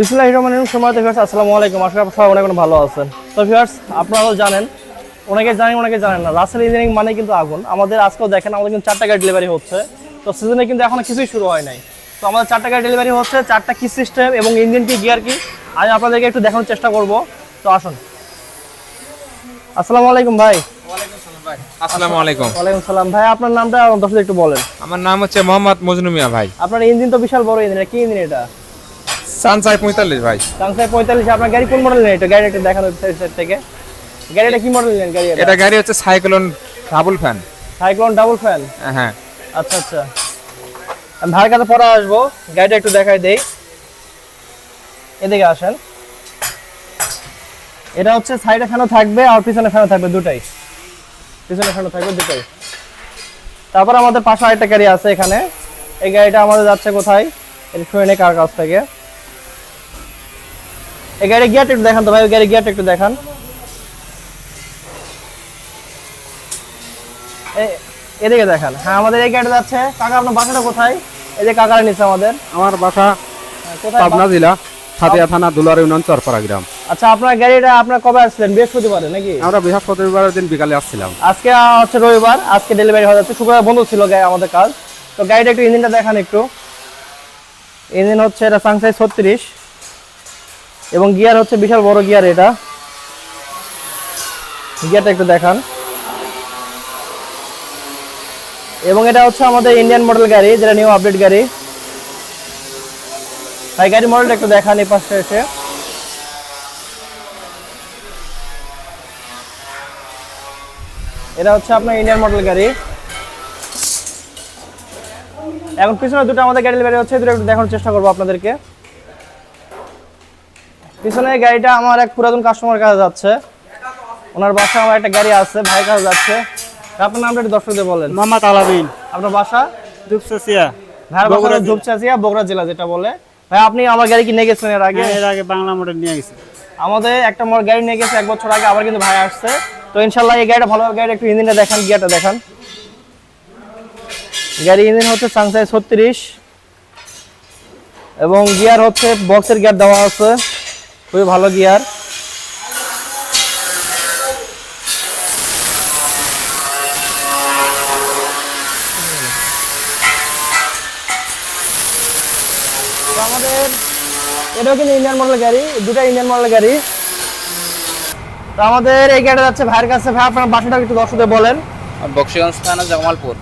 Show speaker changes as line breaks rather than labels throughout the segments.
বিসমুল্লাহ রহমান সময় ভিউয়ার্স আসসালামু আলাইকুম। আশা করি সবাই অনেক ভালো আছেন। তো ভিউয়ার্স আপনারাও জানেন অনেকে জানেন অনেকে জানেন না। রাসেল ইঞ্জিনিয়ারিং মানে কিন্তু আগুন। আমাদের আজকেও দেখেন আমাদের কিন্তু ডেলিভারি হচ্ছে। তো সিজনে কিন্তু এখনও কিছুই শুরু হয় নাই। তো আমাদের ডেলিভারি হচ্ছে চারটা কি সিস্টেম এবং ইঞ্জিন কি গিয়ার কি আমি আপনাদেরকে একটু দেখানোর চেষ্টা করব। তো আসুন। আসসালামু আলাইকুম ভাই।
আসসালামু আলাইকুম।
ওয়ালাইকুম সালাম। ভাই আপনার নামটা দর্শক একটু বলেন।
আমার নাম হচ্ছে মোহাম্মদ মজনু মিয়া ভাই।
আপনার ইঞ্জিন তো বিশাল বড় ইঞ্জিন কি ইঞ্জিন এটা?
সানসাই পঁয়তাল্লিশ ভাই।
সাংসাই পঁয়তাল্লিশ আপনার গাড়ি কোন মডেল নেই এটা গাড়ি একটা দেখানো সাইড থেকে। গাড়িটা কি মডেল নেন গাড়ি এটা
গাড়ি হচ্ছে cyclone double fan
cyclone double fan
হ্যাঁ
আচ্ছা আচ্ছা। ভাইয়ের কাছে পরে আসব গাড়িটা একটু দেখাই দেই। এদিকে আসেন। এটা হচ্ছে সাইডে ফ্যানও থাকবে আর পিছনে ফ্যানও থাকবে দুটাই। পিছনে ফ্যানও থাকবে দুটাই। তারপর আমাদের পাশে আরেকটা গাড়ি আছে এখানে। এই গাড়িটা আমাদের যাচ্ছে কোথায়? এটা শুনে নেই কার কাছ থেকে। এই গাড়ি গিয়ারটা একটু দেখান তো ভাই ওই গাড়ি গিয়ারটা একটু দেখান। এদিকে দেখান। হ্যাঁ আমাদের এই গাড়িটা যাচ্ছে। কাকা আপনার বাসাটা কোথায়? এই যে কাকারা নিচ্ছে আমাদের।
আমার বাসা
হ্যাঁ,
পাবনা জেলা সাতিয়া থানা দুলার ইউনিয়ন চরপাড়া গ্রাম।
আচ্ছা আপনার গাড়িটা আপনার কবে আসছিলেন? বৃহস্পতিবারে নাকি?
আমরা বৃহস্পতিবারের দিন বিকালে আসছিলাম।
আজকে হচ্ছে রবিবার। আজকে ডেলিভারি হয়ে যাচ্ছে। শুক্রবার বন্ধ ছিল আমাদের কাজ। তো গাড়িটা একটু ইঞ্জিনটা দেখান একটু। ইঞ্জিন হচ্ছে এটা সাংসাই ছত্রিশ। এবং গিয়ার হচ্ছে বিশাল বড় গিয়ার এটা। গিয়ারটা একটু দেখান। এবং এটা হচ্ছে আমাদের ইন্ডিয়ান মডেল গাড়ি, যেটা নিউ আপডেট গাড়ি। ভাই গাড়ি মডেলটা একটু দেখান এই পাশে এসে। এটা হচ্ছে আপনার ইন্ডিয়ান মডেল গাড়ি। এখন পিছনে দুটো আমাদের গাড়ি ডেলিভারি হচ্ছে, দুটো একটু দেখানোর চেষ্টা করব আপনাদেরকে। পিছনে গাড়িটা আমার এক পুরাতন কাস্টমার কাছে যাচ্ছে। ওনার বাসা আমার একটা গাড়ি আছে ভাইয়ের কাছে যাচ্ছে। আপনার নামটা একটু দর্শকদের বলেন।
মোহাম্মদ আলামিন।
আপনার বাসা?
দুপসিয়া
ভাইয়ের বাসা ধূপচাচিয়া বগুড়া জেলা যেটা বলে। ভাই আপনি আমার গাড়ি কি নিয়ে গেছেন এর আগে?
এর আগে বাংলা মডেল নিয়ে গেছি।
আমাদের একটা মোর গাড়ি নিয়ে গেছে এক বছর আগে আবার কিন্তু ভাই আসছে। তো ইনশাল্লাহ এই গাড়িটা ভালো গাড়ি একটু ইঞ্জিনটা দেখান গিয়ারটা দেখান। গাড়ি ইঞ্জিন হচ্ছে সাংসাই ছত্রিশ। এবং গিয়ার হচ্ছে বক্সের গিয়ার দেওয়া আছে। খুবই ভালো গিয়ার। আমাদের এটাও কিন্তু ইন্ডিয়ান মডেল গাড়ি দুটা ইন্ডিয়ান মডেল গাড়ি। তো আমাদের এই গাড়িটা যাচ্ছে ভাইয়ের কাছে। ভাই আপনার বাসাটা একটু দর্শকদের বলেন।
বক্সিগঞ্জ থানা জগমালপুর।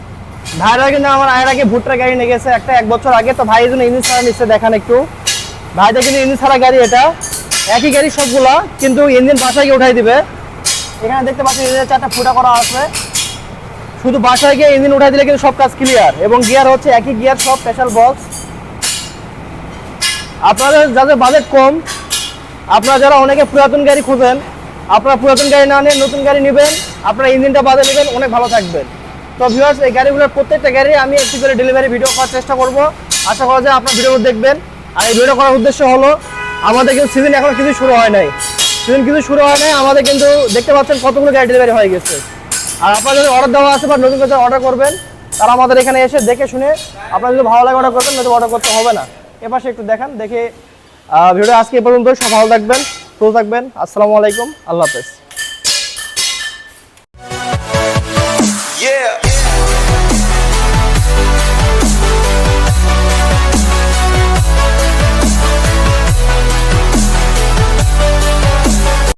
ভাইরা কিন্তু আমার আয়ের আগে ভুট্টার গাড়ি নিয়ে গেছে একটা এক বছর আগে। তো ভাই জন্য ইঞ্জিন ছাড়া নিচ্ছে দেখান একটু। ভাইদের কিন্তু ইঞ্জিন ছাড়া গাড়ি এটা। একই গাড়ি সবগুলা, কিন্তু ইঞ্জিন বাসায় গিয়ে উঠাই দিবে। এখানে দেখতে পাচ্ছি ইঞ্জিনের চারটা ফুটা করা আছে। শুধু বাসায় গিয়ে ইঞ্জিন উঠাই দিলে কিন্তু সব কাজ ক্লিয়ার এবং গিয়ার হচ্ছে একই গিয়ার সব স্পেশাল বক্স আপনাদের যাদের বাজেট কম, আপনারা যারা অনেকে পুরাতন গাড়ি খুঁজেন, আপনারা পুরাতন গাড়ি না নিয়ে নতুন গাড়ি নেবেন, আপনারা ইঞ্জিনটা বাদে নেবেন, অনেক ভালো থাকবেন। তো ভিউয়ার্স এই গাড়িগুলোর প্রত্যেকটা গাড়ি আমি একটি করে ডেলিভারি ভিডিও করার চেষ্টা করব। আশা করা যায় আপনার ভিডিও দেখবেন। আর এই ভিডিও করার উদ্দেশ্য হলো আমাদের কিন্তু সিজন এখনও কিছু শুরু হয় নাই। সিজন কিছু শুরু হয় নাই, আমাদের কিন্তু দেখতে পাচ্ছেন কতগুলো গাড়ি ডেলিভারি হয়ে গেছে। আর আপনারা যদি অর্ডার দেওয়া আছে বা নতুন কথা অর্ডার করবেন, তারা আমাদের এখানে এসে দেখে শুনে আপনার যদি ভালো লাগে অর্ডার করবেন, নয়তো অর্ডার করতে হবে না। এপাশে একটু দেখান, দেখে ভিডিও আজকে এ পর্যন্ত সব ভালো থাকবেন, সুস্থ থাকবেন। আসসালামু আলাইকুম, আল্লাহ হাফেজ।